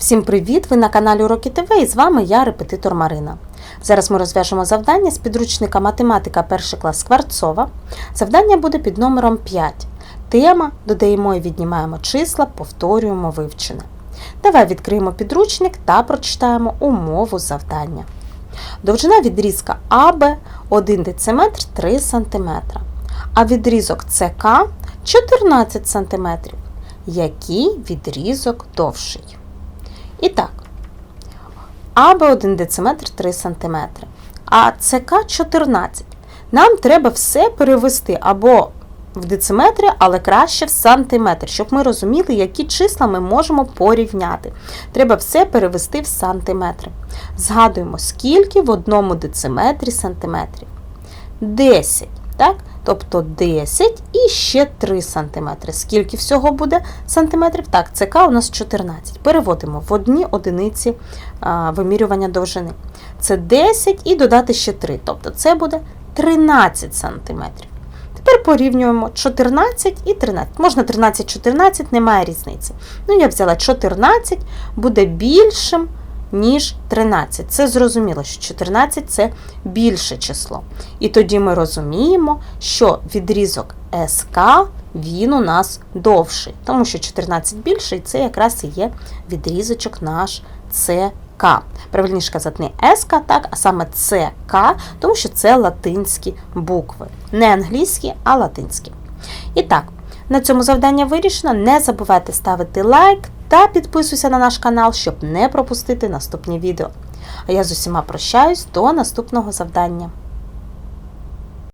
Всім привіт! Ви на каналі Уроки ТВ і з вами я, репетитор Марина. Зараз ми розв'яжемо завдання з підручника Математика 1 клас Скворцова. Завдання буде під номером 5. Тема додаємо і віднімаємо числа, повторюємо вивчене. Давай відкриємо підручник та прочитаємо умову завдання. Довжина відрізка АБ 1 дециметр 3 см, а відрізок СК 14 см. Який відрізок довший? І так, АБ 1 дециметр 3 см, а ЦК 14. Нам треба все перевести або в дециметри, але краще в сантиметр, щоб ми розуміли, які числа ми можемо порівняти. Треба все перевести в сантиметри. Згадуємо, скільки в одному дециметрі сантиметрів. 10. Так? Тобто 10 і ще 3 см. Скільки всього буде сантиметрів? Так, ЦК у нас 14. Переводимо в одні одиниці вимірювання довжини. Це 10 і додати ще 3. Тобто це буде 13 см. Тепер порівнюємо 14 і 13. Можна 13-14, немає різниці. Ну, я взяла 14, буде більшим, ніж 13. Це зрозуміло, що 14 це більше число. І тоді ми розуміємо, що відрізок СК він у нас довший, тому що 14 більше, і це якраз і є відрізочок наш ЦК. Правильніше казати не СК, так, а саме ЦК, тому що це латинські букви. Не англійські, а латинські. І так, на цьому завдання вирішено. Не забувайте ставити лайк та підписуйся на наш канал, щоб не пропустити наступні відео. А я з усіма прощаюсь до наступного завдання.